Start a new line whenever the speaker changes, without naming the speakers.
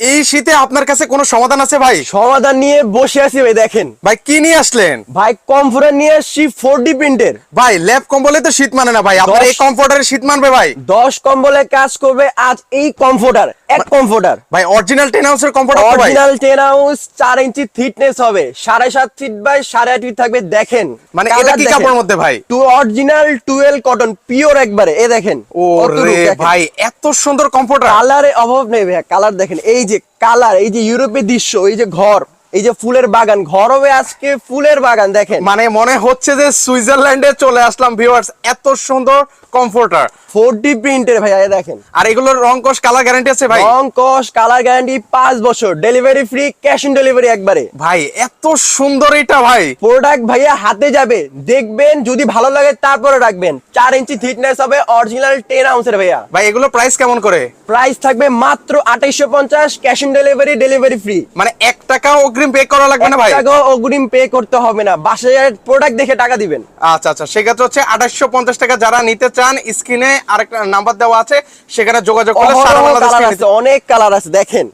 এই শীতে আপনার কাছে কোনো সমাধান আছে ভাই?
সমাধান নিয়ে বসে আছি ভাই দেখেন।
ভাই কি নিয়ে আসলেন?
ভাই কমফোর্টার নিয়ে আসছি ফোর ডি প্রিন্টের
ভাই ল্যাব কম্বলে তো শীত মানে না ভাই। আপনার এই কমফোর্টারে শীত মানবে ভাই।
দশ কম্বলে কাজ করবে আজ এই কমফোর্টার। এক কমফোর্টার
ভাই অরিজিনাল টেন আউন্সের কমফোর্টার ভাই।
অরিজিনাল টেন হাউস চার ইঞ্চি থিকনেস হবে। সাড়ে সাত ফিট বাই সাড়ে আট ফিট থাকবে দেখেন।
মানে এটা কি কাপড়ের মধ্যে ভাই?
Two original twelve cotton pure একবারে এ দেখেন।
ও রে ভাই এত সুন্দর কমফোর্টার
কালারে অভাব নেই ভাইয়া কালার দেখেন। এই যে কালার এই যে ইউরোপের দৃশ্য এই যে ঘর এই যে ফুলের বাগান ঘর হবে আজকে ফুলের বাগান দেখেন।
মানে মনে হচ্ছে যে সুইজারল্যান্ডে চলে আসলাম ভিউয়ার্স এত সুন্দর কমফোর্টার
প্রিন্টের ভাইয়া দেখেন।
আর এগুলোর রং কস কালার গ্যারান্টি আছে ভাই?
রং কস কালার গ্যারান্টি বছর delivery free cash on delivery একবারে।
ভাই এত সুন্দর এটা ভাই।
প্রোডাক্ট ভাইয়া হাতে যাবে। দেখবেন যদি ভালো লাগে তারপরে রাখবেন। চার ইঞ্চি থিকনেস হবে অরিজিনাল টেন আউন্সের ভাইয়া।
ভাই এগুলো প্রাইস কেমন করে?
প্রাইস থাকবে মাত্র আঠাইশো পঞ্চাশ cash on delivery delivery free
মানে এক টাকাও অগ্রিম পে করা লাগবে না ভাই?
টাকাও অগ্রিম পে করতে হবে না। বাসায় প্রোডাক্ট দেখে টাকা দিবেন।
আচ্ছা আচ্ছা। সেক্ষেত্রে হচ্ছে আঠাশশো পঞ্চাশ টাকা যারা নিতে চান স্ক্রিনে আরেকটা নাম্বার দেওয়া আছে। সেখানে যোগাযোগ করলে সারা বাংলাদেশ
অনেক কালার আছে দেখেন।